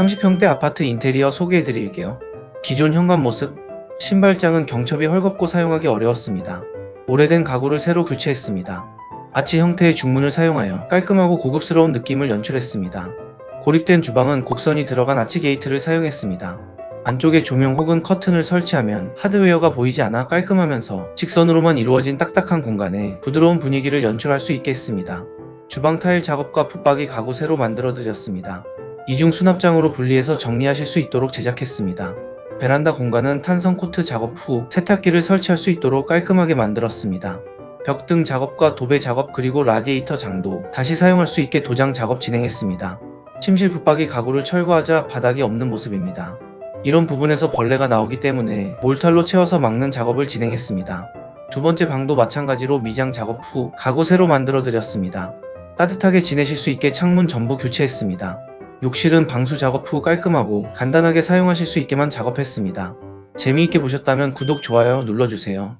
30평대 아파트 인테리어 소개해 드릴게요. 기존 현관 모습, 신발장은 경첩이 헐겁고 사용하기 어려웠습니다. 오래된 가구를 새로 교체했습니다. 아치 형태의 중문을 사용하여 깔끔하고 고급스러운 느낌을 연출했습니다. 고립된 주방은 곡선이 들어간 아치 게이트를 사용했습니다. 안쪽에 조명 혹은 커튼을 설치하면 하드웨어가 보이지 않아 깔끔하면서 직선으로만 이루어진 딱딱한 공간에 부드러운 분위기를 연출할 수 있게 했습니다. 주방 타일 작업과 붙박이 가구 새로 만들어 드렸습니다. 이중 수납장으로 분리해서 정리하실 수 있도록 제작했습니다. 베란다 공간은 탄성 코트 작업 후 세탁기를 설치할 수 있도록 깔끔하게 만들었습니다. 벽등 작업과 도배 작업 그리고 라디에이터 장도 다시 사용할 수 있게 도장 작업 진행했습니다. 침실 붙박이 가구를 철거하자 바닥이 없는 모습입니다. 이런 부분에서 벌레가 나오기 때문에 몰탈로 채워서 막는 작업을 진행했습니다. 두 번째 방도 마찬가지로 미장 작업 후 가구 새로 만들어 드렸습니다. 따뜻하게 지내실 수 있게 창문 전부 교체했습니다. 욕실은 방수 작업 후 깔끔하고 간단하게 사용하실 수 있게만 작업했습니다. 재미있게 보셨다면 구독, 좋아요 눌러주세요.